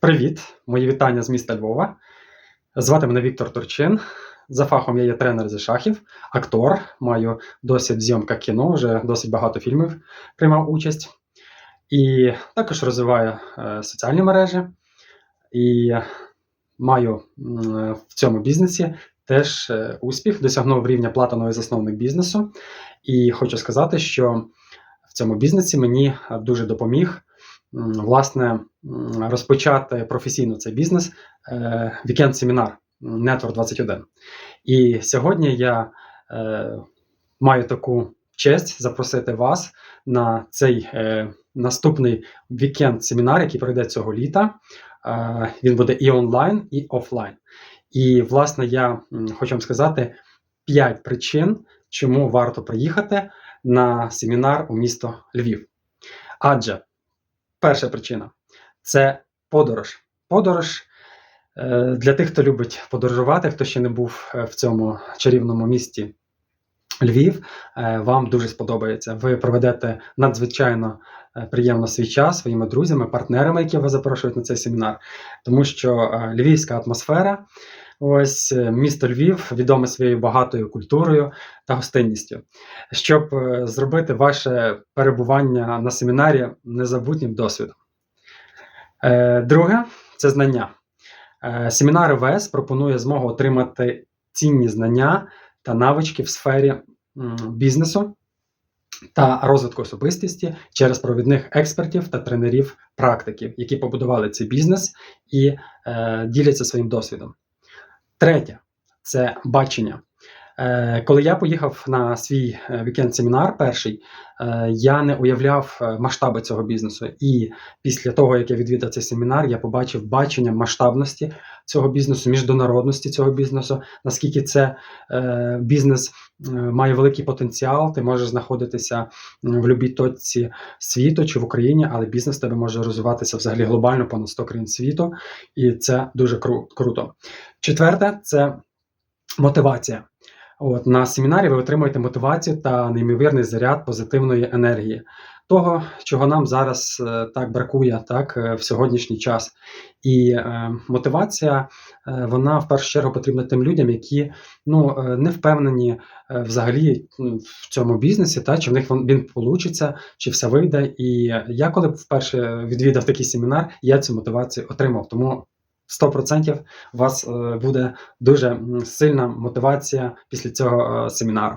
Привіт, мої вітання з міста Львова. Звати мене Віктор Турчин. За фахом я є тренер зі шахів, актор, маю досвід в зйомках кіно, вже досить багато фільмів приймав участь. І також розвиваю е, соціальні мережі. І маю м, в цьому бізнесі теж е, успіх, досягнув рівня платиновий засновник бізнесу. І хочу сказати, що в цьому бізнесі мені е, дуже допоміг власне розпочати професійно цей бізнес вікенд семінар Network 21. І сьогодні я е, маю таку честь запросити вас на цей е, наступний вікенд семінар, який пройде цього літа. Е, він буде і онлайн, і офлайн. І, власне, я хочу вам сказати 5 причин, чому варто приїхати на семінар у місто Львів. Адже перша причина це подорож. Подорож е, для тих, хто любить подорожувати, хто ще не був е, в цьому чарівному місті Львів, е, вам дуже сподобається. Ви проведете надзвичайно приємно свій час своїми друзями, партнерами, які вас запрошують на цей семінар, тому що львівська атмосфера. Ось е, місто Львів відоме своєю багатою культурою та гостинністю, щоб е, зробити ваше перебування на семінарі незабутнім досвідом. Е, Друге це знання. Семінар ВС пропонує змогу отримати цінні знання та навички в сфері бізнесу та розвитку особистості через провідних експертів та тренерів практиків, які побудували цей бізнес і діляться своїм досвідом. Третє це бачення. Е, Коли я поїхав на свій е, вікенд-семінар перший, е, я не уявляв масштаби цього бізнесу. І після того, як я відвідав цей семінар, я побачив бачення масштабності цього бізнесу, міжнародності цього бізнесу, наскільки це бізнес має великий потенціал. Ти можеш знаходитися в будь-якій точці світу чи в Україні, але бізнес тебе може розвиватися взагалі глобально понад 100 країн світу, і це дуже кру- круто. Четверте це мотивація. От на семінарі ви отримуєте мотивацію та неймовірний заряд позитивної енергії, того, чого нам зараз е, так бракує, так е, в сьогоднішній час. І е, мотивація е, вона в першу чергу потрібна тим людям, які ну е, не впевнені е, взагалі в цьому бізнесі, та чи в них він, він получиться, чи все вийде. І я, коли вперше відвідав такий семінар, я цю мотивацію отримав. Тому 100% у вас е, буде дуже сильна мотивація після цього е, семінару.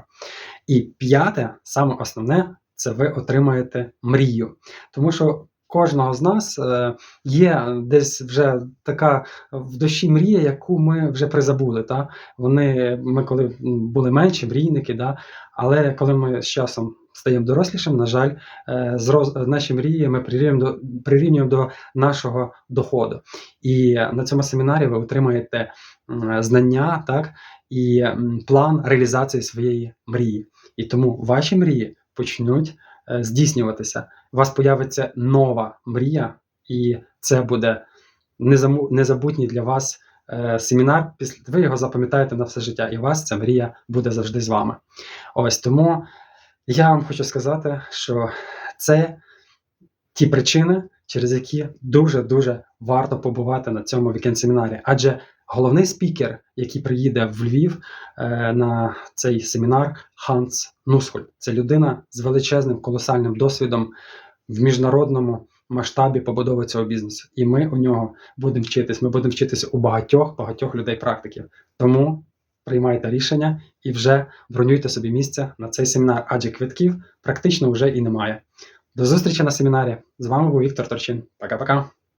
І п'яте, саме основне, це ви отримаєте мрію. Тому що кожного з нас е, є десь вже така в душі мрія, яку ми вже призабули. Та? Вони, ми коли були менші, мрійники, да? але коли ми з часом стаємо дорослішим, на жаль, е, зроз- наші мрії ми прирівнюємо до, прирівнюємо до нашого доходу. І на цьому семінарі ви отримаєте знання, так, і план реалізації своєї мрії. І тому ваші мрії почнуть е, здійснюватися. У вас появиться нова мрія, і це буде незабутній для вас е, семінар. Ви його запам'ятаєте на все життя, і вас ця мрія буде завжди з вами. Ось тому я вам хочу сказати, що це ті причини, через які дуже-дуже варто побувати на цьому вікенд-семінарі. Адже головний спікер, який приїде в Львів е, на цей семінар, Ханс Нусхоль. Це людина з величезним колосальним досвідом в міжнародному масштабі побудови цього бізнесу. І ми у нього будемо вчитись. Ми будемо вчитися у багатьох багатьох людей практиків. Тому приймайте рішення і вже бронюйте собі місце на цей семінар, адже квитків практично вже і немає. До зустрічі на семінарі. З вами був Віктор Торчин. Пока-пока.